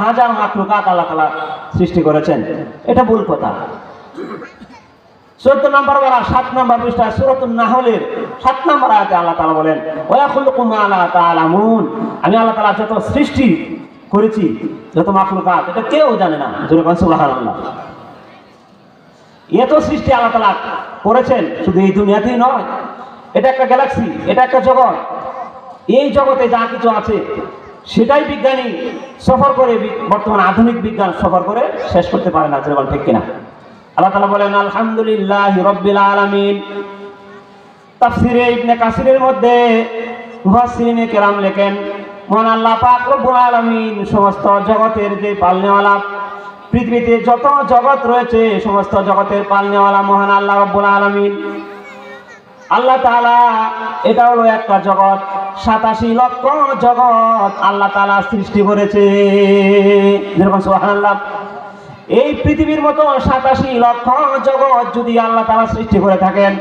হাজার মাকলুকাত আল্লাহ তালা সৃষ্টি করেছেন। এটা ভুল কথা। চোদ্দ নম্বর বলা সাত নম্বর পৃষ্ঠা সুরত নাহলের সাত নম্বর আয়াতে আল্লাহ তালা বলেন ওয়াখুলুকুম আলা তাআলামুন। আমি আল্লাহ তালা যত সৃষ্টি করেছি, যত মাকলুকাত এটা কেউ জানে না। যেরকম সুবহানাল্লাহ। এত সৃষ্টি আল্লাহ তালা করেছেন, শুধু এই দুনিয়াতেই নয়, এটা একটা গ্যালাক্সি, এটা একটা জগৎ। এই জগতে যা কিছু আছে সেটাই বিজ্ঞানী সফর করে বর্তমান আধুনিক বিজ্ঞান সফর করে শেষ করতে পারে না যেরকম ঠিক কিনা? আল্লাহ তালা বলেন, আলহামদুলিল্লাহ রব্বিল আলামিন। তাফসিরে ইবনে কাসিরের মধ্যে মুফাসসিরিনে কেরাম লেখেন, মহান আল্লাহ পাক রব্বুল আলামিন সমস্ত জগতের যে পালনেওয়ালা, পৃথিবীতে যত জগৎ রয়েছে, সমস্ত জগতের পালনেওয়ালা মহান আল্লাহ রব্বুল আলামিন। আল্লাহ তাআলা, এটা হলো একটা জগৎ। সাতাশি লক্ষ জগৎ আল্লাহ তাআলা সৃষ্টি করেছে। এই পৃথিবীর মতো সাতাশি লক্ষ জগৎ যদি আল্লাহ তাআলা সৃষ্টি করে থাকেন,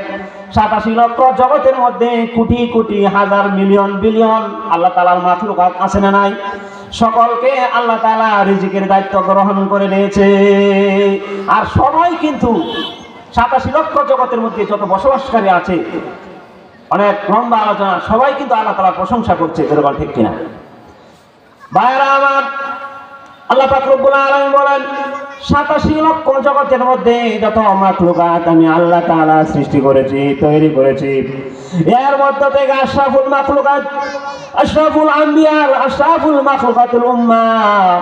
সাতাশি লক্ষ জগতের মধ্যে কোটি কোটি হাজার মিলিয়ন বিলিয়ন আল্লাহ তাআলার মাখলুক আছে না নাই? সকলকে আল্লাহ তালা রিজিকের দায়িত্ব গ্রহণ করে নিয়েছে। আর সবাই কিন্তু সাতাশি লক্ষ জগতের মধ্যে যত বসবাসকারী আছে অনেক লম্বা আলোচনা, সবাই কিন্তু আল্লাহ তাআলা প্রশংসা করছে যেরকম ঠিক কিনা? ভাইরা আমার, আল্লাহ পাক রব্বুল আলামিন বলেন, সাতাশি লক্ষ জগতের মধ্যে যত মাখলুকাত আমি আল্লাহ তাআলা সৃষ্টি করেছি, তৈরি করেছি। এর মধ্যে থেকে আশরাফুল মাখলুকাত, আশরাফুল আম্বিয়ার আশরাফুল মাখলুকাতুল উম্মাহ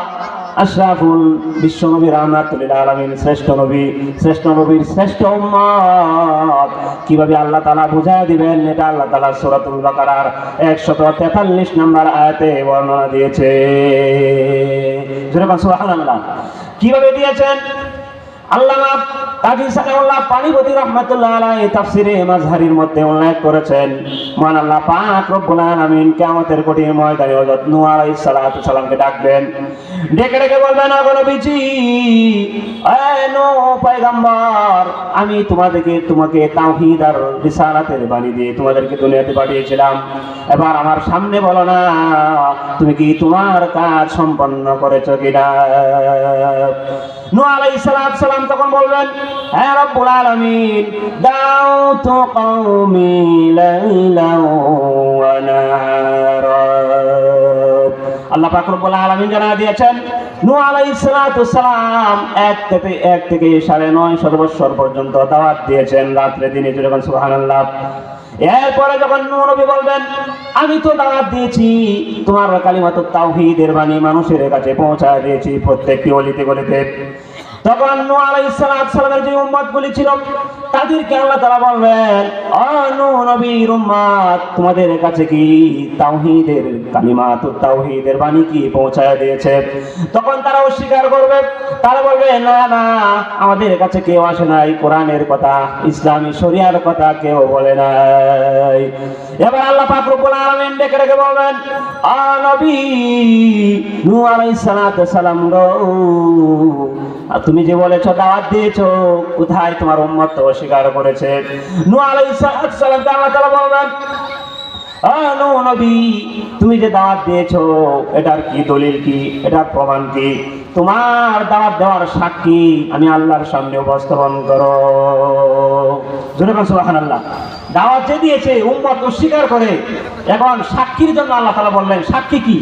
আশরাফুল বিশ্ব নবী রহমাতুল আলামিন শ্রেষ্ঠ নবী, শ্রেষ্ঠ নবীর শ্রেষ্ঠ উম্মত। কীভাবে আল্লাহ তালা বুঝায় দিবেন? এটা আল্লাহ তাআলা সূরাতুল বাকারার 143 নম্বর আয়াতে বর্ণনা দিয়েছে। কীভাবে দিয়েছেন? আল্লামা কাজী সালেউল্লাহ পানিপতি রহমাতুল্লাহ আলাইহি তাফসিরে মাযহারির মধ্যে উল্লেখ করেছেন, মহান আল্লাহ পাক রব্বুল আলামিন কিয়ামতের কঠিন ময়দানে হযরত নূহ আলাইহিস সালাতু সালামকে ডাকবেন। ডেকে ডেকে বলবেন আগো নবীজি, এ নূহ পয়গম্বর, আমি তোমাদেরকে, তোমাকে তাওহীদ আর রিসালাতের বাণী দিয়ে তোমাদেরকে দুনিয়াতে পাঠিয়েছিলাম। এবার আমার সামনে বলো না, তুমি কি তোমার কাজ সম্পন্ন করেছ কিনা? আলাইহিস সালাম তখন বলবেন হ্যাঁ ওয়া নাহারা আল্লাহ পাক রব্বুল জানা দিয়েছেন এক থেকে এক থেকে সাড়ে নয় পর্যন্ত দিয়েছেন রাত্রে দিনে যখন সুবহানাল্লাহ। এরপরে যখন নূহ বলবেন, আমি তো দাওয়াত দিয়েছি, তোমার কালিমাত তাওহীদের বাণী মানুষের কাছে পৌঁছায় দিয়েছি প্রত্যেকটি অলিতে গলিতে। তখন নূহ আলাইহিস সালামের যে উম্মতগুলি ছিল, তাদেরকে আল্লাহ তাআলা বলবেন নূহ নবীর উম্মত, তোমাদের কাছে কি তাওহীদের কালিমাত তাওহীদের বাণী কি পৌঁছায় দিয়েছে? তখন তারা অস্বীকার করবে। তারা বলবে, না না, আমাদের কাছে কেউ আসে নাই, কোরআনের কথা, ইসলামী শরিয়ার কথা কেউ বলে নাই। এবার আল্লাহ পাক রব্বুল আলামিন ডেকে ডেকে বলবেন আ নবী, নূহ আলাইহিস সালাম গো তুমি যে বলেছ দাওয়াত দিয়েছ, কোথায় তোমার উম্মত অস্বীকার করেছে? নবী, তুমি যে দাওয়াত দিয়েছ, এটার কি দলিল কি? এটার প্রমাণ কি? তোমার দাওয়াত দেওয়ার সাক্ষী আমি আল্লাহর সামনে উপস্থাপন করো। আল্লাহ দাওয়াত যে দিয়েছে, উম্মত অস্বীকার করে, এখন সাক্ষীর জন্য আল্লাহ তাআলা বললেন, সাক্ষী কি?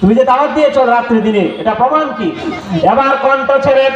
তুমি যে দাওয়াত দিয়েছ রাত্রি দিনে, এটা প্রমাণ কি? এবার কণ্ঠ ছেড়ে